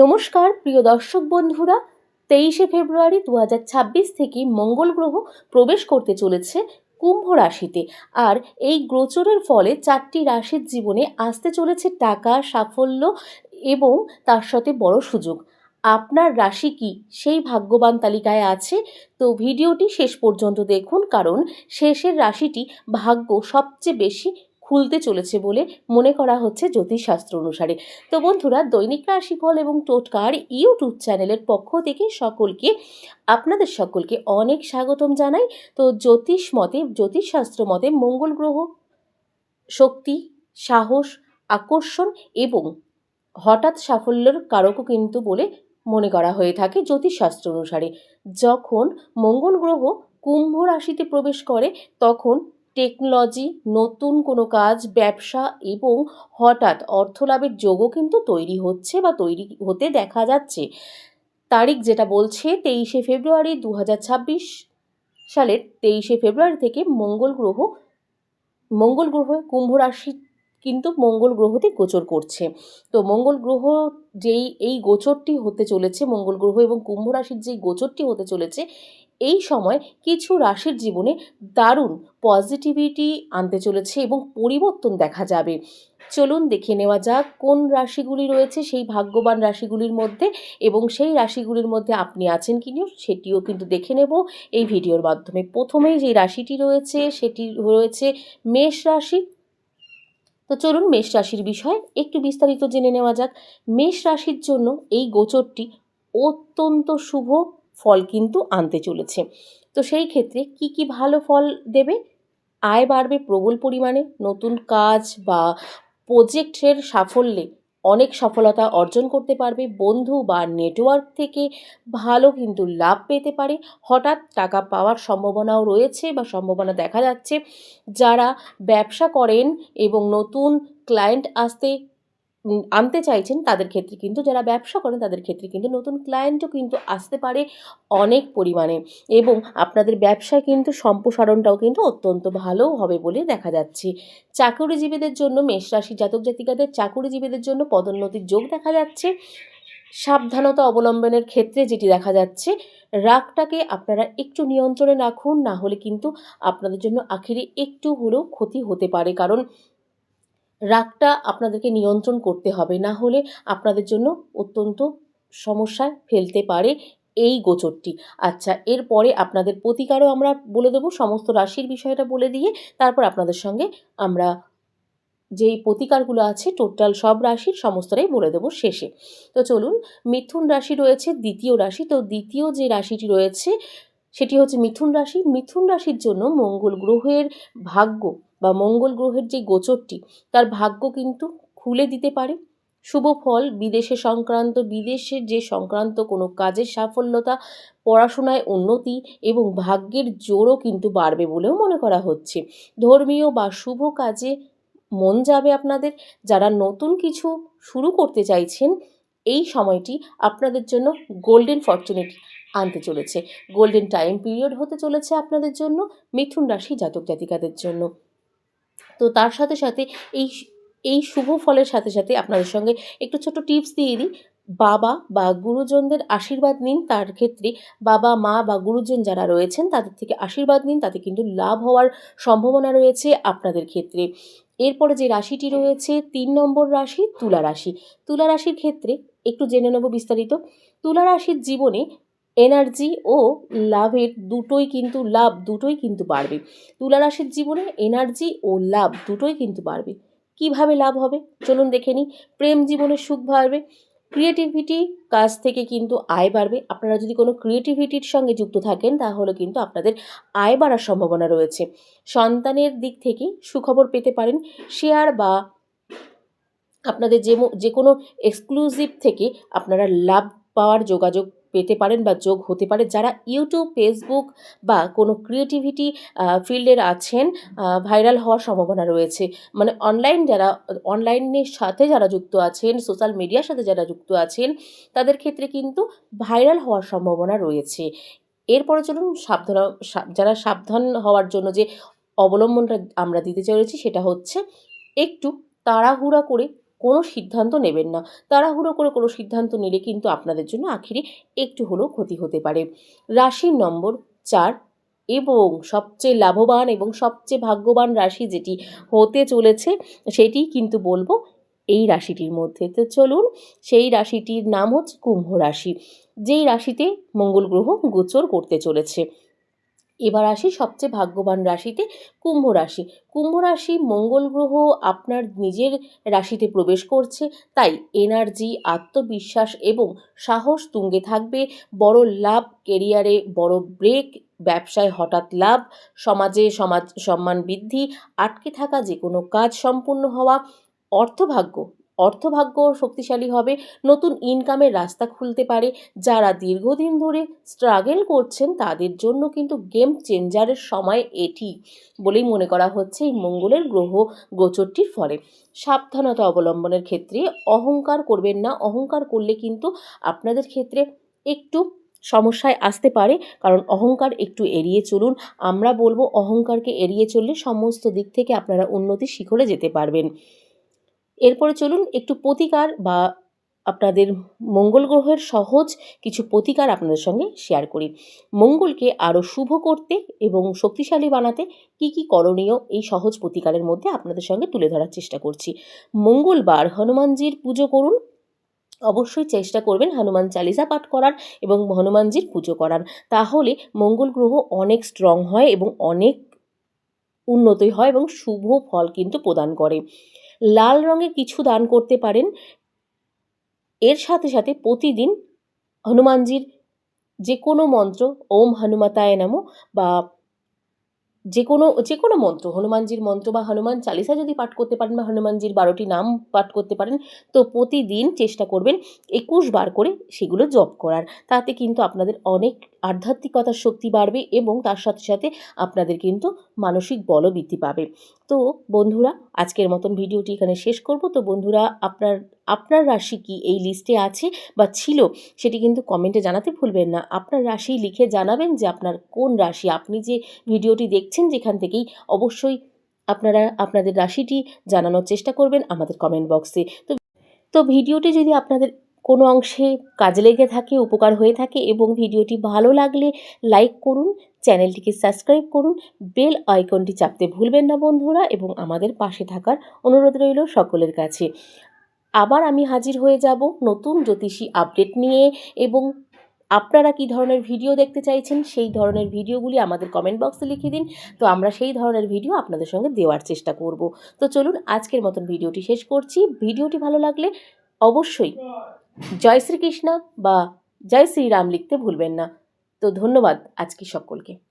নমস্কার, প্রিয় দর্শক বন্ধুরা। তেইশে ফেব্রুয়ারি দু থেকে মঙ্গল গ্রহ প্রবেশ করতে চলেছে কুম্ভ রাশিতে। আর এই গোচরের ফলে চারটি রাশির জীবনে আসতে চলেছে টাকা, সাফল্য এবং তার সাথে বড় সুযোগ। আপনার রাশি কি? সেই ভাগ্যবান তালিকায় আছে। তো ভিডিওটি শেষ পর্যন্ত দেখুন, কারণ শেষের রাশিটি ভাগ্য সবচেয়ে বেশি খুলতে চলেছে বলে মনে করা হচ্ছে জ্যোতিষশাস্ত্র অনুসারে। তো বন্ধুরা, দৈনিক রাশিফল এবং টোটকার ইউটিউব চ্যানেলের পক্ষ থেকে সকলকে, আপনাদের সকলকে অনেক স্বাগতম জানাই। তো জ্যোতিষ মতে, জ্যোতিষশাস্ত্র মতে মঙ্গল গ্রহ শক্তি, সাহস, আকর্ষণ এবং হঠাৎ সাফল্যের কারকও কিন্তু বলে মনে করা হয়ে থাকে জ্যোতিষশাস্ত্র অনুসারে। যখন মঙ্গল গ্রহ কুম্ভ রাশিতে প্রবেশ করে, তখন টেকনোলজি, নতুন কোনো কাজ, ব্যবসা এবং হঠাৎ অর্থলাভের যোগও কিন্তু তৈরি হচ্ছে বা তৈরি হতে দেখা যাচ্ছে। তারিখ যেটা বলছে তেইশে ফেব্রুয়ারি দু হাজার ছাব্বিশ সালের তেইশে ফেব্রুয়ারি থেকে মঙ্গল গ্রহ মঙ্গল গ্রহ, কুম্ভ রাশি কিন্তু মঙ্গল গ্রহতে গোচর করছে। তো মঙ্গল গ্রহ যেই, এই গোচরটি হতে চলেছে, মঙ্গল গ্রহ এবং কুম্ভ রাশির যেই গোচরটি হতে চলেছে এই সময় কিছু রাশির জীবনে দারুণ পজিটিভিটি আনতে চলেছে এবং পরিবর্তন দেখা যাবে। চলুন দেখে নেওয়া যাক কোন রাশিগুলি রয়েছে সেই ভাগ্যবান রাশিগুলির মধ্যে এবং সেই রাশিগুলির মধ্যে আপনি আছেন কি সেটিও কিন্তু দেখে নেব। এই ভিডিওর মাধ্যমে প্রথমেই যে রাশিটি রয়েছে সেটি রয়েছে মেষ রাশি। তো চলুন মেষ রাশির বিষয় একটু বিস্তারিত জেনে নেওয়া যাক। মেষ রাশির জন্য এই গোচরটি অত্যন্ত শুভ ফল কিন্তু আনতে চলেছে। তো সেই ক্ষেত্রে কি কি ভালো ফল দেবে? আয় বাড়বে প্রবল পরিমাণে, নতুন কাজ বা প্রজেক্টের সাফল্যে অনেক সফলতা অর্জন করতে পারবে, বন্ধু বা নেটওয়ার্ক থেকে ভালো কিন্তু লাভ পেতে পারে। হঠাৎ টাকা পাওয়ার সম্ভাবনাও রয়েছে বা সম্ভাবনা দেখা যাচ্ছে। যারা ব্যবসা করেন এবং নতুন ক্লায়েন্ট আসতে আনতে চাইছেন তাদের ক্ষেত্রে কিন্তু, যারা ব্যবসা করেন তাদের ক্ষেত্রে কিন্তু নতুন ক্লায়েন্টও কিন্তু আসতে পারে অনেক পরিমাণে। এবং আপনাদের ব্যবসায় কিন্তু সম্প্রসারণটাও কিন্তু অত্যন্ত ভালো হবে বলে দেখা যাচ্ছে। চাকরিজীবীদের জন্য মেষ রাশি জাতক জাতিকাদের চাকরিজীবীদের জন্য পদোন্নতির যোগ দেখা যাচ্ছে। সাবধানতা অবলম্বনের ক্ষেত্রে যেটি দেখা যাচ্ছে, রাগটাকে আপনারা একটু নিয়ন্ত্রণে রাখুন, না হলে কিন্তু আপনাদের জন্য আখেরে একটু হলেও ক্ষতি হতে পারে। কারণ রাগটা আপনাদেরকে নিয়ন্ত্রণ করতে হবে, না হলে আপনাদের জন্য অত্যন্ত সমস্যায় ফেলতে পারে এই গোচরটি। আচ্ছা এরপরে আপনাদের প্রতিকারও আমরা বলে দেবো, সমস্ত রাশির বিষয়টা বলে দিয়ে তারপর আপনাদের সঙ্গে আমরা যেই প্রতিকারগুলো আছে, টোটাল সব রাশির সমস্তটাই বলে দেবো শেষে। তো চলুন, মিথুন রাশি রয়েছে, দ্বিতীয় রাশি। তো দ্বিতীয় যে রাশিটি রয়েছে, সেটি হচ্ছে মিথুন রাশি। মিথুন রাশির জন্য মঙ্গল গ্রহের ভাগ্য বা মঙ্গল গ্রহের যে গোচরটি, তার ভাগ্য কিন্তু খুলে দিতে পারে। শুভ ফল, বিদেশে সংক্রান্ত, বিদেশের যে সংক্রান্ত কোনো কাজের সাফল্যতা, পড়াশোনায় উন্নতি এবং ভাগ্যের জোরও কিন্তু বাড়বে বলেও মনে করা হচ্ছে। ধর্মীয় বা শুভ কাজে মন যাবে আপনাদের। যারা নতুন কিছু শুরু করতে চাইছেন, এই সময়টি আপনাদের জন্য গোল্ডেন ফর্চুনেটি আনতে চলেছে। গোল্ডেন টাইম পিরিয়ড হতে চলেছে আপনাদের জন্য, মিথুন রাশি জাতক জাতিকাদের জন্য। তো তার সাথে সাথে এই এই শুভ ফলের সাথে সাথে আপনাদের সঙ্গে একটু ছোট টিপস দিয়ে দিই। বাবা বা গুরুজনদের আশীর্বাদ নিন তার ক্ষেত্রে। বাবা, মা বা গুরুজন যারা রয়েছেন তাদের থেকে আশীর্বাদ নিন, তাতে কিন্তু লাভ হওয়ার সম্ভাবনা রয়েছে আপনাদের ক্ষেত্রে। এরপরে যে রাশিটি রয়েছে, তিন নম্বর রাশি তুলা রাশি। তুলা রাশির ক্ষেত্রে একটু জেনে নেব বিস্তারিত। তুলা রাশির জীবনে এনার্জি ও লাভের দুটোই কিন্তু লাভ, দুটোই কিন্তু বাড়বে। তুলা রাশির জীবনে এনার্জি ও লাভ দুটোই কিন্তু বাড়বে। কীভাবে লাভ হবে? চলুন দেখে নিই। প্রেম জীবনে সুখ বাড়বে ক্রিয়েটিভিটি কাজ থেকে কিন্তু আয় বাড়বে। আপনারা যদি কোনো ক্রিয়েটিভিটির সঙ্গে যুক্ত থাকেন, তাহলে কিন্তু আপনাদের আয় বাড়ার সম্ভাবনা রয়েছে। সন্তানের দিক থেকে সুখবর পেতে পারেন। শেয়ার বা আপনাদের যে যে কোনো এক্সক্লুসিভ থেকে আপনারা লাভ পাওয়ার যোগাযোগ পেতে পারেন বা যোগ হতে পারে। যারা ইউটিউব, ফেসবুক বা কোনো ক্রিয়েটিভিটি ফিল্ডের আছেন ভাইরাল হওয়ার সম্ভাবনা রয়েছে। মানে অনলাইন যারা, অনলাইনের সাথে যারা যুক্ত আছেন, সোশ্যাল মিডিয়ার সাথে যারা যুক্ত আছেন, তাদের ক্ষেত্রে কিন্তু ভাইরাল হওয়ার সম্ভাবনা রয়েছে। এরপরে চলুন সাবধান যারা সাবধান হওয়ার জন্য যে অবলম্বনটা আমরা দিতে চলেছি সেটা হচ্ছে একটু তাড়াহুড়া করে কোনো সিদ্ধান্ত নেবেন না। তাড়াহুড়ো করে কোনো সিদ্ধান্ত নিলে কিন্তু আপনাদের জন্য আখিরে একটু হলেও ক্ষতি হতে পারে। রাশির নম্বর চার এবং সবচেয়ে লাভবান এবং সবচেয়ে ভাগ্যবান রাশি যেটি হতে চলেছে সেটি কিন্তু বলব এই রাশিটির মধ্যে। তো চলুন, সেই রাশিটির নাম হচ্ছে কুম্ভ রাশি, যেই রাশিতে মঙ্গল গ্রহ গোচর করতে চলেছে। এবার আসি সবচেয়ে ভাগ্যবান রাশিতে কুম্ভ রাশি। কুম্ভ রাশি মঙ্গল গ্রহ আপনার নিজের রাশিতে প্রবেশ করছে, তাই এনার্জি, আত্মবিশ্বাস এবং সাহস তুঙ্গে থাকবে। বড় লাভ কেরিয়ারে বড় ব্রেক, ব্যবসায় হঠাৎ লাভ, সমাজে সমাজ সম্মান বৃদ্ধি, আটকে থাকা যে কোনো কাজ সম্পূর্ণ হওয়া, অর্থভাগ্য অর্থভাগ্য শক্তিশালী হবে, নতুন ইনকামের রাস্তা খুলতে পারে। যারা দীর্ঘদিন ধরে স্ট্রাগেল করছেন, তাদের জন্য কিন্তু গেম চেঞ্জারের সময় এটি বলেই মনে করা হচ্ছে এই মঙ্গলের গ্রহ গোচরটির ফলে। সাবধানতা অবলম্বনের ক্ষেত্রে অহংকার করবেন না। অহংকার করলে কিন্তু আপনাদের ক্ষেত্রে একটু সমস্যায় আসতে পারে, কারণ অহংকার একটু এড়িয়ে চলুন। আমরা বলব, অহংকারকে এড়িয়ে চললে সমস্ত দিক থেকে আপনারা উন্নতির শিখরে যেতে পারবেন। এরপরে চলুন একটু প্রতিকার বা আপনাদের মঙ্গল গ্রহের সহজ কিছু প্রতিকার আপনাদের সঙ্গে শেয়ার করি। মঙ্গলকে আরও শুভ করতে এবং শক্তিশালী বানাতে কি কি করণীয় এই সহজ প্রতিকারের মধ্যে আপনাদের সঙ্গে তুলে ধরার চেষ্টা করছি। মঙ্গলবার হনুমানজির পুজো করুন। অবশ্যই চেষ্টা করবেন হনুমান চালিসা পাঠ করার এবং হনুমানজির পুজো করার। তাহলে মঙ্গল গ্রহ অনেক স্ট্রং হয় এবং অনেক উন্নতি হয় এবং শুভ ফল কিন্তু প্রদান করে। লাল রঙের কিছু দান করতে পারেন। এর সাথে সাথে প্রতিদিন হনুমানজির যে কোনো মন্ত্র, ওম হনুমাতায় নমো, বা যে কোনো যে কোনো মন্ত্র, হনুমানজির মন্ত্র বা হনুমান চালিসা যদি পাঠ করতে পারেন বা হনুমানজির বারোটি নাম পাঠ করতে পারেন, তো প্রতিদিন চেষ্টা করবেন একুশ বার করে সেগুলো জপ করার। তাতে কিন্তু আপনাদের অনেক আধ্যাত্মিকতার শক্তি বাড়বে এবং তার সাথে সাথে আপনাদের কিন্তু মানসিক বলও বৃদ্ধি পাবে। তো বন্ধুরা, আজকের মতন ভিডিওটি এখানে শেষ করব। তো বন্ধুরা, আপনার আপনার রাশি কি এই লিস্টে আছে বা ছিল সেটি কিন্তু কমেন্টে জানাতে ভুলবেন না। আপনার রাশি লিখে জানাবেন যে আপনার কোন রাশি। আপনি যে ভিডিওটি দেখছেন যেখান থেকেই অবশ্যই আপনারা, আপনাদের রাশিটি জানানোর চেষ্টা করবেন আমাদের কমেন্ট বক্সে তো তো ভিডিওটি যদি আপনাদের কোনো অংশে কাজে লেগে থাকে, উপকার হয়ে থাকে এবং ভিডিওটি ভালো লাগলে লাইক করুন, চ্যানেলটিকে সাবস্ক্রাইব করুন, বেল আইকনটি চাপতে ভুলবেন না বন্ধুরা এবং আমাদের পাশে থাকার অনুরোধ রইল সকলের কাছে। আবার আমি হাজির হয়ে যাব নতুন জ্যোতিষী আপডেট নিয়ে এবং আপনারা কী ধরনের ভিডিও দেখতে চাইছেন সেই ধরনের ভিডিওগুলি আমাদের কমেন্ট বক্সে লিখে দিন, তো আমরা সেই ধরনের ভিডিও আপনাদের সঙ্গে দেওয়ার চেষ্টা করব। তো চলুন আজকের মতন ভিডিওটি শেষ করছি। ভিডিওটি ভালো লাগলে অবশ্যই জয় শ্রীকৃষ্ণ বা জয় শ্রীরাম লিখতে ভুলবেন না। তো ধন্যবাদ আজকে সকলকে।